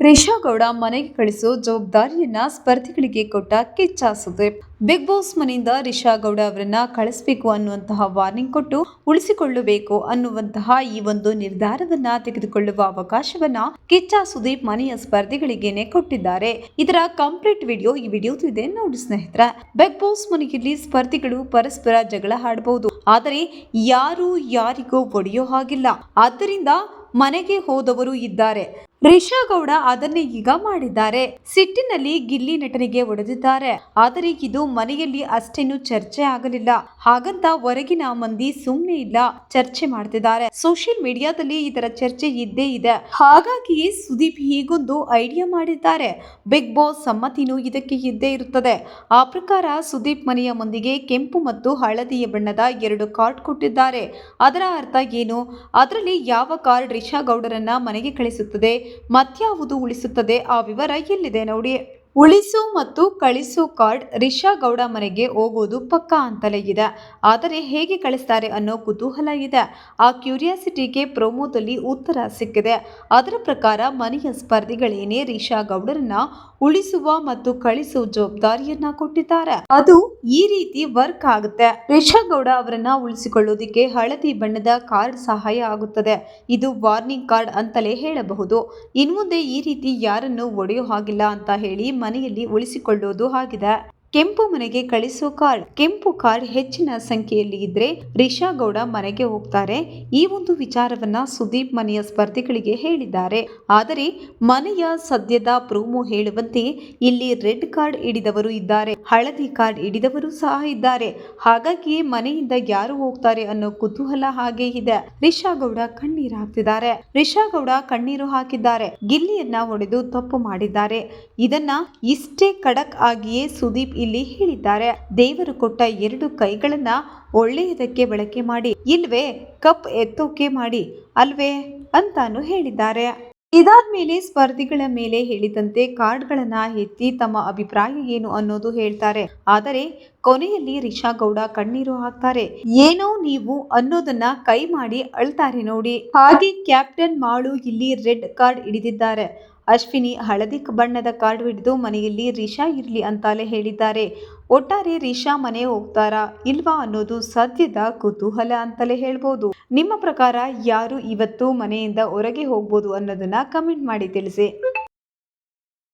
ರೇಷಾ ಗೌಡ ಮನೆಗೆ ಕಳಿಸೋ ಜವಾಬ್ದಾರಿಯನ್ನ ಸ್ಪರ್ಧಿಗಳಿಗೆ ಕೊಟ್ಟ ಕಿಚ್ಚ ಸುದೀಪ್ ಬಿಗ್ ಬಾಸ್ ಮನೆಯಿಂದ ರಿಷಾ ಗೌಡ ಅವರನ್ನ ಕಳಿಸ್ಬೇಕು ಅನ್ನುವಂತಹ ವಾರ್ನಿಂಗ್ ಕೊಟ್ಟು ಉಳಿಸಿಕೊಳ್ಳಬೇಕು ಅನ್ನುವಂತಹ ಈ ಒಂದು ನಿರ್ಧಾರವನ್ನ ತೆಗೆದುಕೊಳ್ಳುವ ಅವಕಾಶವನ್ನ ಕಿಚ್ಚ ಸುದೀಪ್ ಮನೆಯ ಸ್ಪರ್ಧಿಗಳಿಗೇನೆ ಕೊಟ್ಟಿದ್ದಾರೆ. ಇದರ ಕಂಪ್ಲೀಟ್ ವಿಡಿಯೋ ಈ ವಿಡಿಯೋ ಇದೆ ನೋಡಿ ಸ್ನೇಹಿತರೆ, ಬಿಗ್ ಬಾಸ್ ಮನೆಯಲ್ಲಿ ಸ್ಪರ್ಧಿಗಳು ಪರಸ್ಪರ ಜಗಳ ಆಡಬಹುದು ಆದರೆ ಯಾರು ಯಾರಿಗೂ ಒಡೆಯೋ ಹಾಗಿಲ್ಲ. ಆದ್ದರಿಂದ ಮನೆಗೆ ಹೋದವರು ಇದ್ದಾರೆ. ರಿಷಾ ಗೌಡ ಅದನ್ನೇ ಈಗ ಮಾಡಿದ್ದಾರೆ. ಸಿಟ್ಟಿನಲ್ಲಿ ಗಿಲ್ಲಿ ನಟನಿಗೆ ಒಡೆದಿದ್ದಾರೆ. ಆದರೆ ಇದು ಮನೆಯಲ್ಲಿ ಅಷ್ಟೇನು ಚರ್ಚೆ ಆಗಲಿಲ್ಲ. ಹಾಗಂತ ಹೊರಗಿನ ಮಂದಿ ಸುಮ್ಮನೆ ಇಲ್ಲ, ಚರ್ಚೆ ಮಾಡ್ತಿದ್ದಾರೆ. ಸೋಷಿಯಲ್ ಮೀಡಿಯಾದಲ್ಲಿ ಇದರ ಚರ್ಚೆ ಇದ್ದೇ ಇದೆ. ಹಾಗಾಗಿಯೇ ಸುದೀಪ್ ಹೀಗೊಂದು ಐಡಿಯಾ ಮಾಡಿದ್ದಾರೆ. ಬಿಗ್ ಬಾಸ್ ಸಮ್ಮತಿನೂ ಇದಕ್ಕೆ ಇದ್ದೇ ಇರುತ್ತದೆ. ಆ ಪ್ರಕಾರ ಸುದೀಪ್ ಮನೆಯ ಮಂದಿಗೆ ಕೆಂಪು ಮತ್ತು ಹಳದಿಯ ಬಣ್ಣದ ಎರಡು ಕಾರ್ಡ್ ಕೊಟ್ಟಿದ್ದಾರೆ. ಅದರ ಅರ್ಥ ಏನು? ಅದರಲ್ಲಿ ಯಾವ ಕಾರ್ಡ್ ರಿಷಾ ಗೌಡರನ್ನ ಮನೆಗೆ ಕಳಿಸುತ್ತದೆ? ಮತ್ಯಾವುದು ಉಳಿಸುತ್ತದೆ. ಆ ವಿವರ ಎಲ್ಲಿದೆ ನೋಡಿ. ಉಳಿಸು ಮತ್ತು ಕಳಿಸು ಕಾರ್ಡ್ ರಿಷಾ ಗೌಡ ಮನೆಗೆ ಹೋಗೋದು ಪಕ್ಕಾ ಅಂತಲೇ ಇದೆ. ಆದರೆ ಹೇಗೆ ಕಳಿಸ್ತಾರೆ ಅನ್ನೋ ಕುತೂಹಲ ಇದೆ. ಆ ಕ್ಯೂರಿಯಾಸಿಟಿಗೆ ಪ್ರೋಮೋದಲ್ಲಿ ಉತ್ತರ ಸಿಕ್ಕಿದೆ. ಅದರ ಪ್ರಕಾರ ಮನೆಯ ಸ್ಪರ್ಧಿಗಳೇನೇ ರಿಷಾ ಗೌಡರನ್ನ ಉಳಿಸುವ ಮತ್ತು ಕಳಿಸುವ ಜವಾಬ್ದಾರಿಯನ್ನ ಕೊಟ್ಟಿದ್ದಾರೆ. ಅದು ಈ ರೀತಿ ವರ್ಕ್ ಆಗುತ್ತೆ. ರಿಷಾ ಗೌಡ ಅವರನ್ನ ಉಳಿಸಿಕೊಳ್ಳೋದಿಕ್ಕೆ ಹಳದಿ ಬಣ್ಣದ ಕಾರ್ಡ್ ಸಹಾಯ ಆಗುತ್ತದೆ. ಇದು ವಾರ್ನಿಂಗ್ ಕಾರ್ಡ್ ಅಂತಲೇ ಹೇಳಬಹುದು. ಇನ್ಮುಂದೆ ಈ ರೀತಿ ಯಾರನ್ನು ಒಡೆಯೋ ಹಾಗಿಲ್ಲ ಅಂತ ಹೇಳಿ ಮನೆಯಲ್ಲಿ ಉಳಿಸಿಕೊಳ್ಳೋದು ಆಗಿದೆ. ಕೆಂಪು ಮನೆಗೆ ಕಳಿಸೋ ಕಾರ್ಡ್ ಕೆಂಪು ಕಾರ್ಡ್ ಹೆಚ್ಚಿನ ಸಂಖ್ಯೆಯಲ್ಲಿ ಇದ್ರೆ ರಿಷಾ ಗೌಡ ಮನೆಗೆ ಹೋಗ್ತಾರೆ. ಈ ಒಂದು ವಿಚಾರವನ್ನ ಸುದೀಪ್ ಮನೆಯ ಸ್ಪರ್ಧಿಗಳಿಗೆ ಹೇಳಿದ್ದಾರೆ. ಆದರೆ ಮನೆಯ ಸದ್ಯದ ಪ್ರೋಮೋ ಹೇಳುವಂತೆ ಇಲ್ಲಿ ರೆಡ್ ಕಾರ್ಡ್ ಹಿಡಿದವರು ಇದ್ದಾರೆ. ಹಳದಿ ಕಾರ್ಡ್ ಹಿಡಿದವರು ಸಹ ಇದ್ದಾರೆ. ಹಾಗಾಗಿ ಮನೆಯಿಂದ ಯಾರು ಹೋಗ್ತಾರೆ ಅನ್ನೋ ಕುತೂಹಲ ಹಾಗೆ ಇದೆ. ರಿಷಾ ಗೌಡ ಕಣ್ಣೀರು ಹಾಕ್ತಿದ್ದಾರೆ. ರಿಷಾ ಗೌಡ ಕಣ್ಣೀರು ಹಾಕಿದ್ದಾರೆ. ಗಿಲ್ಲಿಯನ್ನ ಹೊಡೆದು ತಪ್ಪು ಮಾಡಿದ್ದಾರೆ. ಇದನ್ನ ಇಷ್ಟೇ ಖಡಕ್ ಆಗಿಯೇ ಸುದೀಪ್ ಇಲ್ಲಿ ಹೇಳಿದ್ದಾರೆ. ದೇವರು ಕೊಟ್ಟ ಎರಡು ಕೈಗಳನ್ನ ಒಳ್ಳೆಯದಕ್ಕೆ ಬಳಕೆ ಮಾಡಿ, ಇಲ್ವೇ ಕಪ್ ಎತ್ತೋಕೆ ಮಾಡಿ, ಅಲ್ವೇ ಅಂತಾನು ಹೇಳಿದ್ದಾರೆ. ಇದಾದ್ಮೇಲೆ ಸ್ಪರ್ಧಿಗಳ ಮೇಲೆ ಹೇಳಿದಂತೆ ಕಾರ್ಡ್ಗಳನ್ನ ಎತ್ತಿ ತಮ್ಮ ಅಭಿಪ್ರಾಯ ಏನು ಅನ್ನೋದು ಹೇಳ್ತಾರೆ. ಆದರೆ ಕೊನೆಯಲ್ಲಿ ರಿಷಾ ಗೌಡ ಕಣ್ಣೀರು ಹಾಕ್ತಾರೆ. ಏನೋ ನೀವು ಅನ್ನೋದನ್ನ ಕೈ ಮಾಡಿ ಅಳ್ತಾರೆ ನೋಡಿ. ಹಾಗೆ ಕ್ಯಾಪ್ಟನ್ ಮಾಳು ಇಲ್ಲಿ ರೆಡ್ ಕಾರ್ಡ್ ಹಿಡಿದಿದ್ದಾರೆ. ಅಶ್ವಿನಿ ಹಳದಿ ಬಣ್ಣದ ಕಾರ್ಡ್ ಹಿಡಿದು ಮನೆಯಲ್ಲಿ ರಿಷಾ ಇರಲಿ ಅಂತಾಲೆ ಹೇಳಿದ್ದಾರೆ. ಒಟ್ಟಾರೆ ರಿಷಾ ಮನೆ ಹೋಗ್ತಾರಾ ಇಲ್ವಾ ಅನ್ನೋದು ಸದ್ಯದ ಕುತೂಹಲ ಅಂತಲೇ ಹೇಳ್ಬೋದು. ನಿಮ್ಮ ಪ್ರಕಾರ ಯಾರು ಇವತ್ತು ಮನೆಯಿಂದ ಹೊರಗೆ ಹೋಗ್ಬೋದು ಅನ್ನೋದನ್ನ ಕಮೆಂಟ್ ಮಾಡಿ ತಿಳಿಸಿ.